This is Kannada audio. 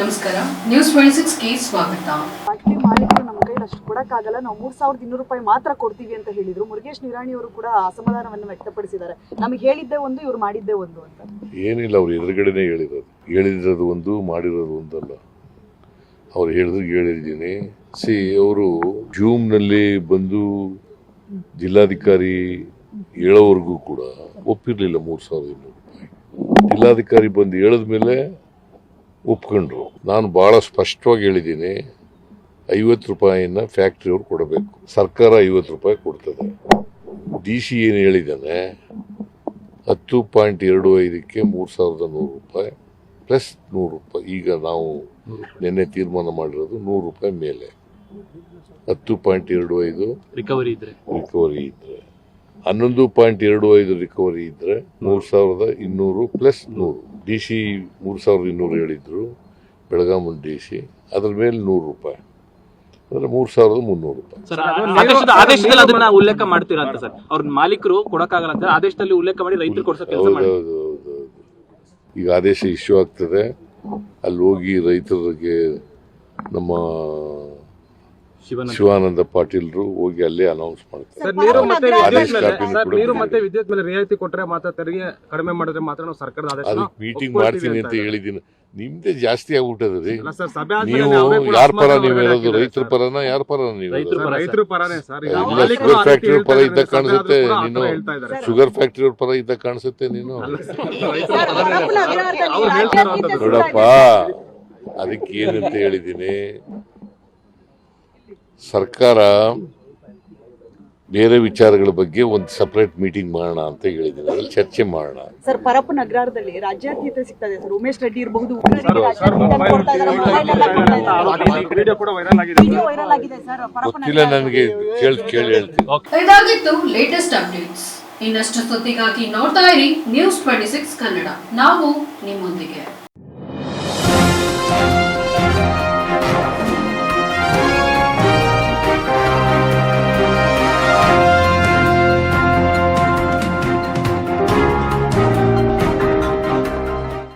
ನಮಸ್ಕಾರ. ನ್ಯೂಸ್ ಟ್ವೆಂಟಿ ಸಿಕ್ಸ್ಗೆ ಸ್ವಾಗತ. ಫ್ಯಾಕ್ಟ್ರಿ ಮಾಲೀಕರು ನಮ್ಮ ಕೈಲಿ ಅಷ್ಟು ಕೊಡಕ್ಕಾಗಲ್ಲ. ನಾವು ಮೂರ್ ಸಾವಿರದ ಇನ್ನೂರು ರೂಪಾಯಿ ಮಾತ್ರ ಕೊಡ್ತೀವಿ ಅಂತ ಹೇಳಿದ್ರು. ಮುರುಗೇಶ್ ನಿರಾಣಿ ಅವರು ಕೂಡ ಅಸಮಾಧಾನವನ್ನು ವ್ಯಕ್ತಪಡಿಸಿದ್ದಾರೆ. ನಮಗೆ ಹೇಳಿದ್ದೆ ಒಂದು ಇವ್ರು ಮಾಡಿದ್ದೆ ಒಂದು ಅಂತ. ಏನಿಲ್ಲ ಅವ್ರು ಎದುರುಗಡೆನೆ ಹೇಳಿರೋದು. ಹೇಳಿರೋದು ಒಂದು ಮಾಡಿರೋದು ಒಂದಲ್ಲ. ಅವ್ರು ಹೇಳಿದ್ರು ಹೇಳಿದ್ದೀನಿ. ಸಿ ಅವರು ಜೂಮ್ನಲ್ಲಿ ಬಂದು ಜಿಲ್ಲಾಧಿಕಾರಿ ಹೇಳೋವರೆಗೂ ಕೂಡ ಒಪ್ಪಿರಲಿಲ್ಲ ಮೂರು ಸಾವಿರದ ಇನ್ನೂರು ರೂಪಾಯಿ. ಜಿಲ್ಲಾಧಿಕಾರಿ ಬಂದು ಹೇಳಿದ ಮೇಲೆ ಒಪ್ಕೊಂಡ್ರು ನಾನು ಭಾಳ ಸ್ಪಷ್ಟವಾಗಿ ಹೇಳಿದ್ದೀನಿ ಐವತ್ತು ರೂಪಾಯಿನ ಫ್ಯಾಕ್ಟ್ರಿಯವ್ರು ಕೊಡಬೇಕು. ಸರ್ಕಾರ ಐವತ್ತು ರೂಪಾಯಿ ಕೊಡ್ತದೆ. ಡಿ ಸಿ ಏನು ಹೇಳಿದ್ದಾನೆ ಹತ್ತು ಪಾಯಿಂಟ್ ಎರಡು ಐದಕ್ಕೆ ಮೂರು ಸಾವಿರದ ನೂರು ರೂಪಾಯಿ ಪ್ಲಸ್ ನೂರು ರೂಪಾಯಿ. ಈಗ ನಾವು ನಿನ್ನೆ ತೀರ್ಮಾನ ಮಾಡಿರೋದು ನೂರು ರೂಪಾಯಿ ಮೇಲೆ. ಹತ್ತು ಪಾಯಿಂಟ್ ಎರಡು ಐದು ರಿಕವರಿ ಇದ್ರೆ. ರಿಕವರಿ ಇದ್ರೆ. ಹನ್ನೊಂದು ಪಾಯಿಂಟ್ ಎರಡು ಐದು ರಿಕವರಿ ಇದ್ರೆ ಮೂರು ಸಾವಿರದ ಇನ್ನೂರು ಪ್ಲಸ್ ನೂರು. ಡಿ ಸಿ ಮೂರು ಸಾವಿರದ ಇನ್ನೂರು ಹೇಳಿದ್ರು ಬೆಳಗಾಮನ್ ಡಿ ಸಿ ಅದ್ರ ಮೇಲೆ ನೂರು ರೂಪಾಯಿ. ಅಂದ್ರೆ ಮೂರು ಸಾವಿರದ ಮುನ್ನೂರು ರೂಪಾಯಿ. ಸರ್ ಆದೇಶದ ಆದೇಶದಲ್ಲಿ ಅದನ್ನ ಉಲ್ಲೇಖ ಮಾಡ್ತೀರಾ ಅಂತ ಸರ್? ಅವ್ರ ಮಾಲೀಕರು ಕೊಡಕ್ಕಾಗಲ್ಲ ಅಂತ ಆದೇಶದಲ್ಲಿ ಉಲ್ಲೇಖ ಮಾಡಿ ರೈತರು ಕೊಡ್ಸೋ ಕೆಲಸ ಮಾಡಿ. ಹೌದೌದು ಈಗ ಆದೇಶ ಇಶ್ಯೂ ಆಗ್ತದೆ. ಅಲ್ಲಿ ಹೋಗಿ ರೈತರಿಗೆ ನಮ್ಮ ಶಿವಾನಂದ. ಪಾಟೀಲ್ರು ಹೋಗಿ ಅಲ್ಲೇ ಅನೌನ್ಸ್ ಮಾಡ್ತಾರೆ. ವಿದ್ಯುತ್ ಮೇಲೆ ಸರ್ ಕೂಡ ಮತ್ತೆ ವಿದ್ಯುತ್ ಮೇಲೆ ರಿಯಾಯಿತಿ ಕೊಟ್ರೆ ಮಾತ್ರ ತೆರಿಗೆ ಕಡಿಮೆ ಮಾಡಿದ್ರೆ ಮಾತ್ರ ನಾವು ಸರ್ಕಾರದ ಆದೇಶ ಅದಕ್ಕೆ ಮೀಟಿಂಗ್ ಮಾಡ್ತೀನಿ ಅಂತ ಹೇಳಿದ್ದೀನಿ. ನಿಮ್ದೇ ಜಾಸ್ತಿ ಆಗ್ಬಿಟ್ಟದ ರೀ. ಸರ್ ಸಭೆ ಆದ್ಮೇಲೆ ನೀವು ಕೂಡ ಯಾರ ಪರ ನೀವು ಹೇಳೋದು ರೈತರ ಪರನ ಯಾರ ಪರ ನೀವು ಶುಗರ್ ಫ್ಯಾಕ್ಟರಿ ಪರ ಇದ್ದ ಕಾಣಿಸುತ್ತೆ ನೀನು. ಶುಗರ್ ಫ್ಯಾಕ್ಟರಿ ಪರ ಇದ್ದ ಕಾಣಿಸುತ್ತೆ ನೀನು. ನೋಡಪ್ಪ ಅದಕ್ಕೆ ಏನಂತ ಹೇಳಿದ್ದೀನಿ? ಸರ್ಕಾರ ಬೇರೆ ವಿಚಾರಗಳ ಬಗ್ಗೆ ಒಂದು ಸಪರೇಟ್ ಮೀಟಿಂಗ್ ಮಾಡೋಣ ಅಂತ ಹೇಳಿದ್ದೀನಿ. ಅದ್ರಲ್ಲಿ ಚರ್ಚೆ ಮಾಡೋಣ. ಸರ್ ಪರಪ್ಪನ ನಗರದಲ್ಲಿ ರಾಜ್ಯಾದ್ಯತೆ ಸಿಗ್ತದೆ. ಸರ್ ಉಮೇಶ್ ರೆಡ್ಡಿ ಇರಬಹುದು ಉಗ್ರರಿಗೆ ರಾಜ್ಯಾದ್ಯತೆ ಕೊಡ್ತಾ ಇದ್ದಾರೆ, ಮೊಬೈಲ್ ಎಲ್ಲ ಕೊಡ್ತಾ ಇದ್ದಾರೆ. ವಿಡಿಯೋ ಕೂಡ ವೈರಲ್ ಆಗಿದೆ ವಿಡಿಯೋ ವೈರಲ್ ಆಗಿದೆ ಸರ್ ಪರಪ್ಪು ಗೊತ್ತಿಲ್ಲ ನನಗೆ ಕೇಳಿ ಕೇಳಿ ಹೇಳ್ತೀನಿ. ಇದಾಗಿತ್ತು ಲೇಟೆಸ್ಟ್ ಅಪ್ಡೇಟ್ಸ್ ಇನ್ನಷ್ಟು ಸುದ್ದಿಗಾಗಿ ನೋಡ್ತಾ ಇರಿ ನ್ಯೂಸ್ ಟ್ವೆಂಟಿ ಸಿಕ್ಸ್ ಕನ್ನಡ. ನಾವು ನಿಮ್ಮೊಂದಿಗೆ.